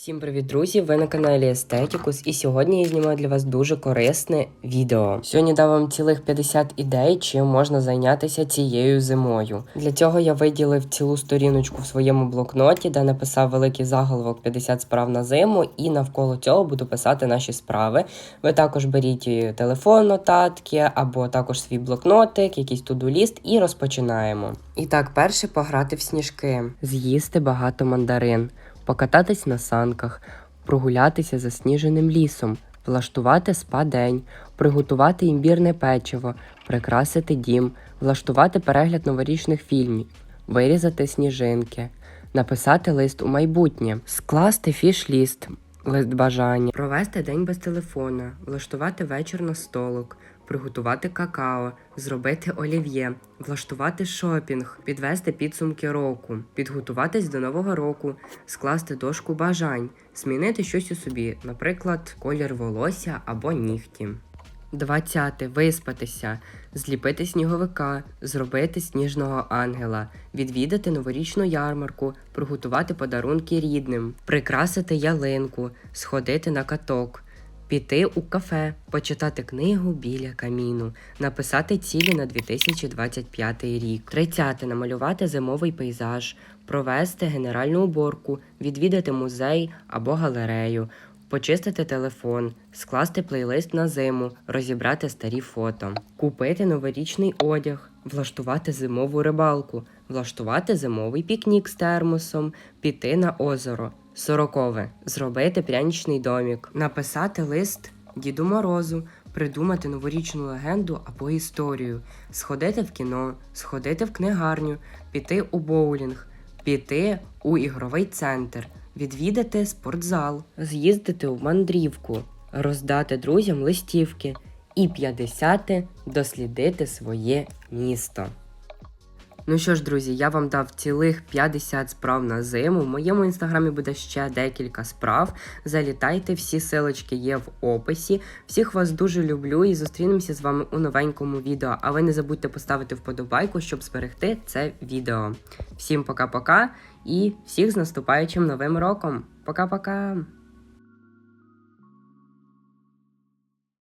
Всім привіт, друзі! Ви на каналі Естетікус, і сьогодні я знімаю для вас дуже корисне відео. Сьогодні дам вам цілих 50 ідей, чим можна зайнятися цією зимою. Для цього я виділив цілу сторіночку в своєму блокноті, де написав великий заголовок 50 справ на зиму, і навколо цього буду писати наші справи. Ви також беріть телефон, нотатки або також свій блокнотик, якийсь туду-ліст, і розпочинаємо. І так, перше пограти в сніжки, з'їсти багато мандарин покататись на санках, прогулятися засніженим лісом, влаштувати спа-день, приготувати імбірне печиво, прикрасити дім, влаштувати перегляд новорічних фільмів, вирізати сніжинки, написати лист у майбутнє, скласти фіш-ліст, лист бажання, провести день без телефона, влаштувати вечір на столик, приготувати какао, зробити олів'є, влаштувати шопінг, підвести підсумки року, підготуватись до нового року, скласти дошку бажань, змінити щось у собі, наприклад, колір волосся або нігті. 20. Виспатися, зліпити сніговика, зробити сніжного ангела, відвідати новорічну ярмарку, приготувати подарунки рідним, прикрасити ялинку, сходити на каток, піти у кафе, почитати книгу біля каміну, написати цілі на 2025 рік, 30. намалювати зимовий пейзаж, провести генеральну уборку, відвідати музей або галерею, почистити телефон, скласти плейлист на зиму, розібрати старі фото, купити новорічний одяг, влаштувати зимову рибалку, влаштувати зимовий пікнік з термосом, піти на озеро. Сорокове. Зробити пряничний домік, написати лист Діду Морозу, придумати новорічну легенду або історію, сходити в кіно, сходити в книгарню, піти у боулінг, піти у ігровий центр, відвідати спортзал, з'їздити в мандрівку, роздати друзям листівки і 50 дослідити своє місто. Ну що ж, друзі, я вам дав цілих 50 справ на зиму. В моєму інстаграмі буде ще декілька справ. Залітайте, всі силочки є в описі. Всіх вас дуже люблю і зустрінемося з вами у новенькому відео. А ви не забудьте поставити вподобайку, щоб зберегти це відео. Всім пока-пока і всіх з наступаючим новим роком. Пока-пока!